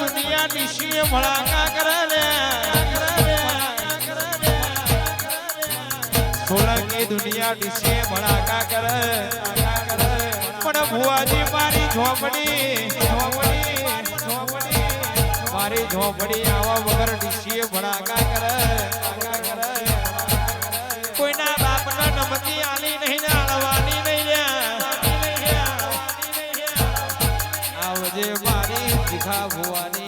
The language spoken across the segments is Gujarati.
દુનિયા દિશીએ ભળાકા કરે રે દુનિયા દિશીએ ભળાકા કરે. પણ ભુવાજી મારી ઝોપડી મારી ઝોપડી આવા વગર દિશીએ ભણાકા કરે. kavuani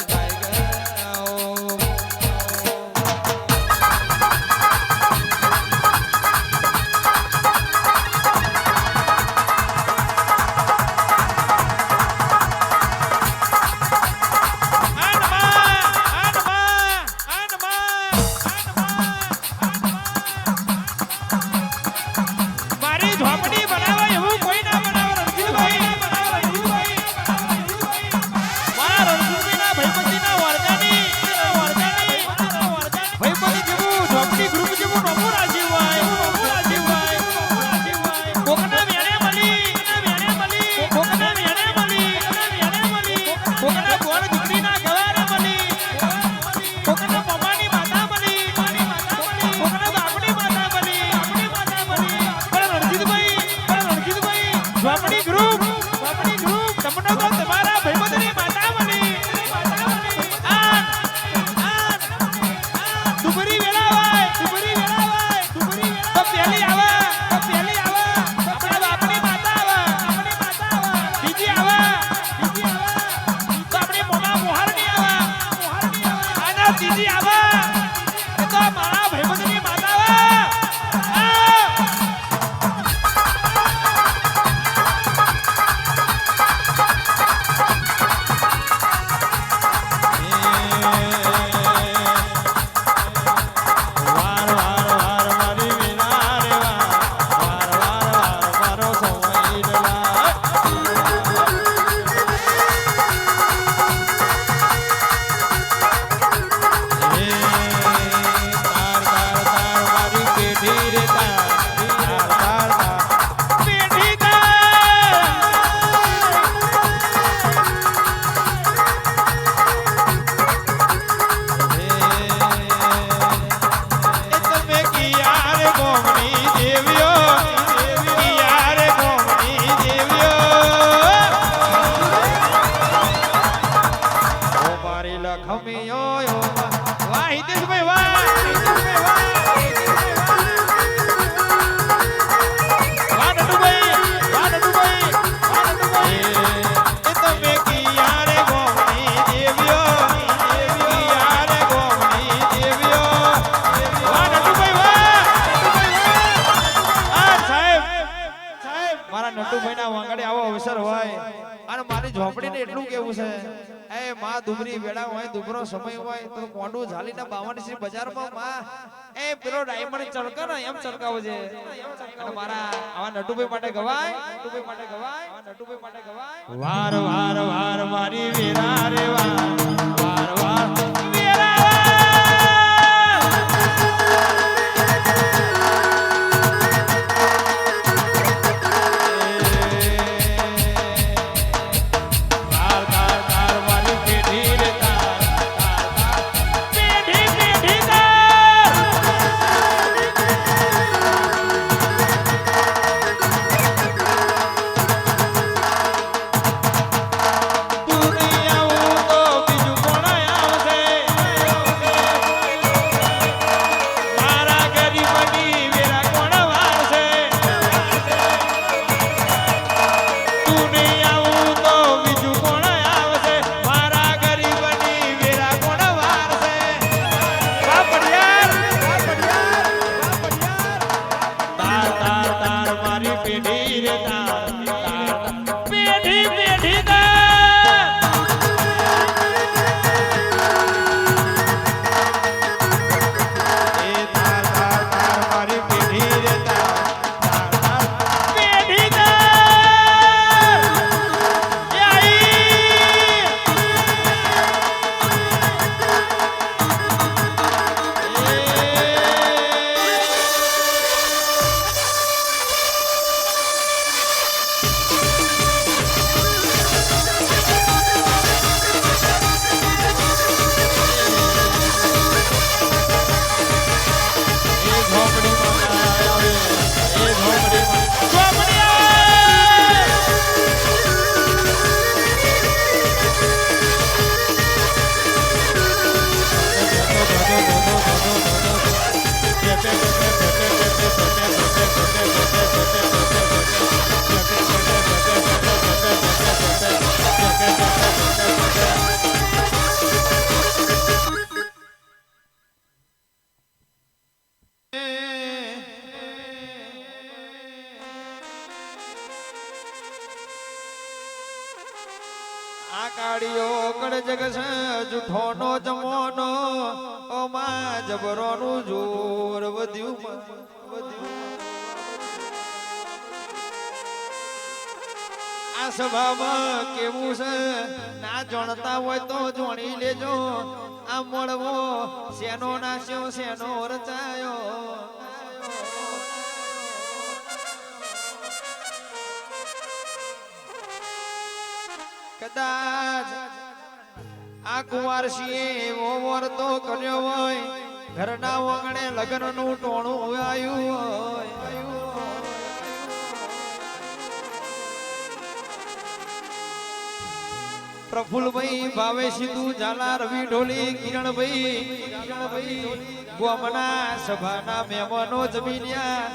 દુબરી વેળા હોય, દુબરો સમય હોય, તો કોંડું ઝાલીને બાવાની શ્રી બજારમાં માં એ પેલો ડાયમંડ ચડકે ને, એમ ચડકાવો છે. અને મારા આવા નટુભાઈ માટે ગવાય, નટુભાઈ માટે ગવાય, નટુભાઈ માટે ગવાય. વાર વાર વાર. આ સભામાં કેવું છે? ના જાણતા હોય તો જોણી લેજો. આ મળવો શેનો નાશ્યો, શેનો રચાયો? કદાચ આ કુંવારસીએ એવો વર્તો કર્યો હોય, ઘરના વગણે લગ્નનું ટોણું આવ્યું હોય. પ્રફુલભાઈ ભાવે સિંધુ ઝાલા રવિ ઢોલી કિરણભાઈ ગોમના સભાના મહેમાનો જમીન્યા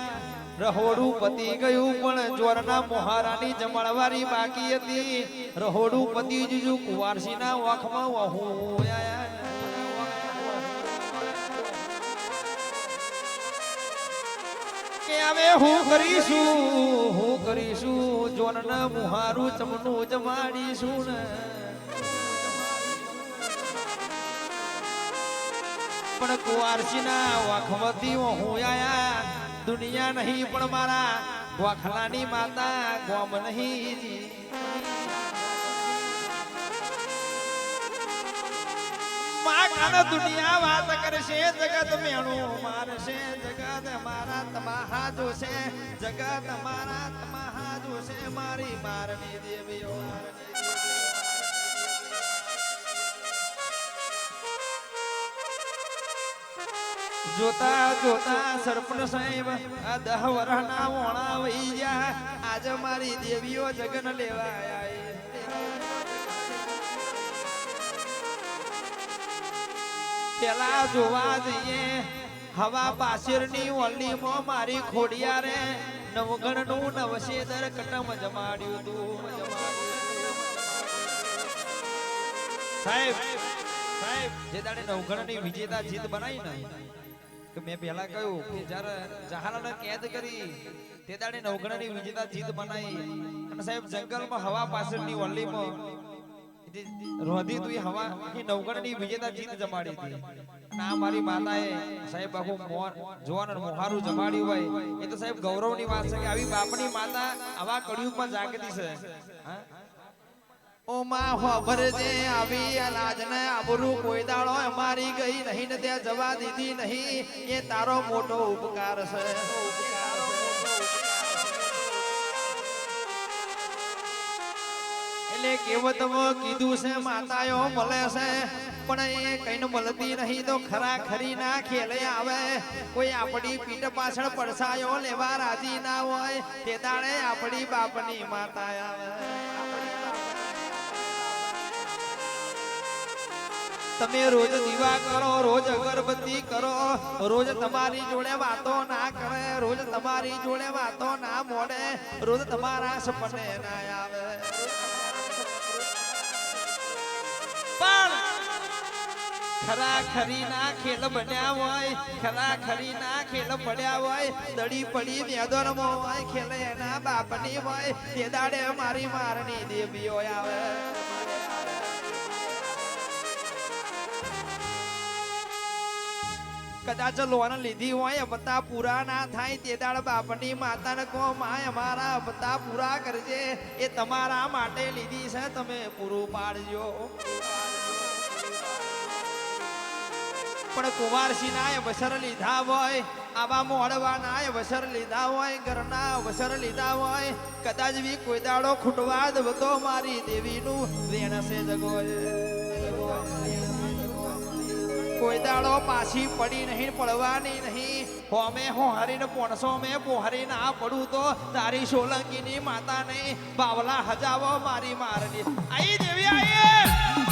રહોડું પતી ગયું, પણ ચોરના મોહારાની જમણવારી બાકી હતી. રહોડું પતી જુજુ કુવારસીના વાખમાં વહુ અમે હું કરીશું હું કરીશું જોન મુહારું ચમનું જમાડીશું ને. પણ કુવારસીના વાખમતી હું આયા દુનિયા નહીં પણ મારા વખલાની માતા ગોમ નહીં જી. દુનિયા વાત કરશે, જગત મેણું મારશે, જગત મારા તમાહા જોશે, જગત મારા તમાહા જોશે, મારી મારની દેવીઓ જોતા જોતા સરપંચ સાહેબ આ દહ વરના વોણા વહી ગયા. આજે મારી દેવીઓ જગન લેવા પેલા જોવા જઈએ, હવા પાછળની ઓલીમાં મારી ખોડિયા રે નવગણનું નવશેદર કટમ જમાડ્યું તું. સાહેબ સાહેબ, જે દાડે નવગણની વિજેતા જીત બનાવી ને કે મેં પહેલા કહ્યું કે જ્યારે જહાલાને કેદ કરી, તે દાડે નવગણની વિજેતા જીત બનાવી અને સાહેબ, જંગલમાં હવા પાછળની ઓલીમાં રોધી તું હવા એ નવગણની વિજેતા જીત જમાડી હતી. અને આ મારી માતાએ સાહેબ, આખું મોર જોવાન મોહારું જમાડ્યું હોય. એ તો સાહેબ ગૌરવની વાત છે કે આવી બાપની માતા આવા કળિયુગમાં જાગતી છે. હા? ઓ હોભર હોભરજે આવી આ લાજને આબરૂ કોઈ દાડો અમારી ગઈ નહીં ને ત્યાં જવા દીધી નહીં. એ તારો મોટો ઉપકાર છે. એટલે કહેવતમાં કીધું છે, માતાઓ, મળે છે. પણ એ કઈને મળતી નહીં તો ખરા ખરી ના ખેલે આવે. કોઈ આપણી પીઠ પાછળ પડસાયો લેવા રાજી ના હોય. તે દાડે આપણી બાપની માતા આવે. તમે રોજ દીવા કરો, રોજ અગરબત્તી કરો, રોજ તમારી જોડે વાતો ના કરે, રોજ તમારી જોડે વાતો ના મોડે, રોજ તમારા સપને ના આવે. ખરા ખરી ના ખેલ બન્યા હોય, ખરા ખરી ના ખેલ પડ્યા હોય, દડી પડી મેદોરમાં હોય, ખેલે એના બાપની હોય, તે દાડે મારી મારની દેવીઓ આવે. કદાચ લોન લીધી હોય બધા પૂરા ના થાય, તે દાડ બાપની માતાને કહો, માય અમારા બધા પૂરા કરજે, એ તમારા માટે લીધી છે, તમે પૂરું પાડજો. પણ કુંવારસી ના વસર લીધા હોય, આવા મોડવા ના અવસર લીધા હોય, ઘરના અવસર લીધા હોય, કદાચ બી કોઈ દાડો ખૂટવા દો મારી દેવીનું વેણ છે જગોય કોઈ દાડો પાછી પડી નહીં, પડવાની નહીં. હોમે હોહરીને પોણસો મેં પોહરી ના પડું તો તારી સોલંકીની માતા નહીં બાવલા હજાવો મારી મારની. આઈ દેવી, આઈ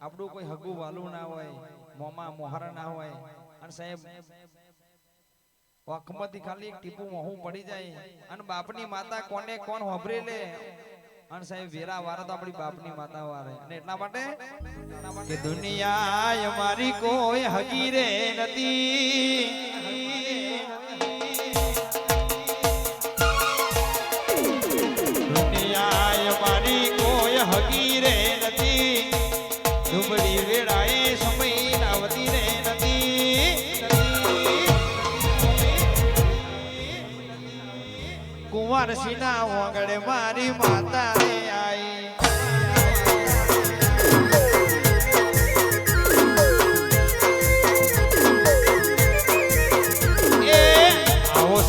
આપણું કોઈ હગું વાલું ના હોય મોમાં મોહરા ના હોય. અને સાહેબ વખમાંથી ખાલી ટીપું મોહું પડી જાય. અને બાપની માતા કોને કોણ હોભરી લે? અને સાહેબ વેરા વારા તો આપણી બાપની માતા વારે. અને એટલા માટે કે દુનિયા અમારી કોઈ હગીરે નથી. કુંવર સિના વગડે મારી માતા રે આઈ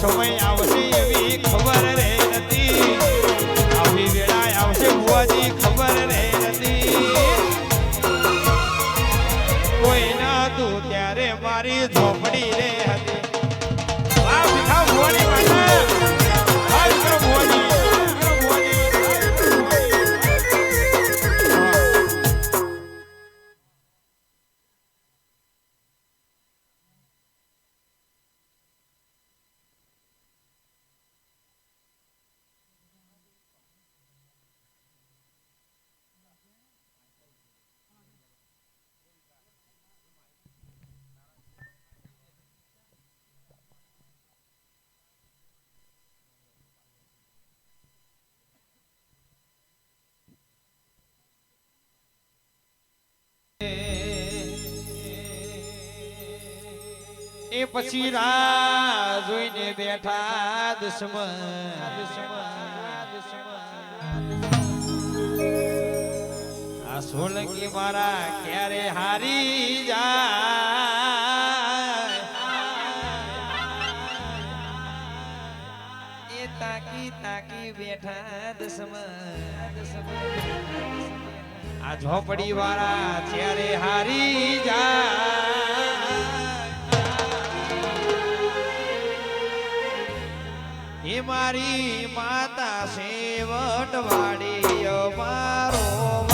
સમય આવશે એવી ખબર. પછી રા જોઈને બેઠા દુશ્મન. આ સોલંકી મારા ક્યારે હારી જાય? એ તાકી તાકી બેઠા દુશ્મન. આ ઝોપડી વાળા ત્યારે હારી જાય? મારી માતા સેવટ વાડી મારો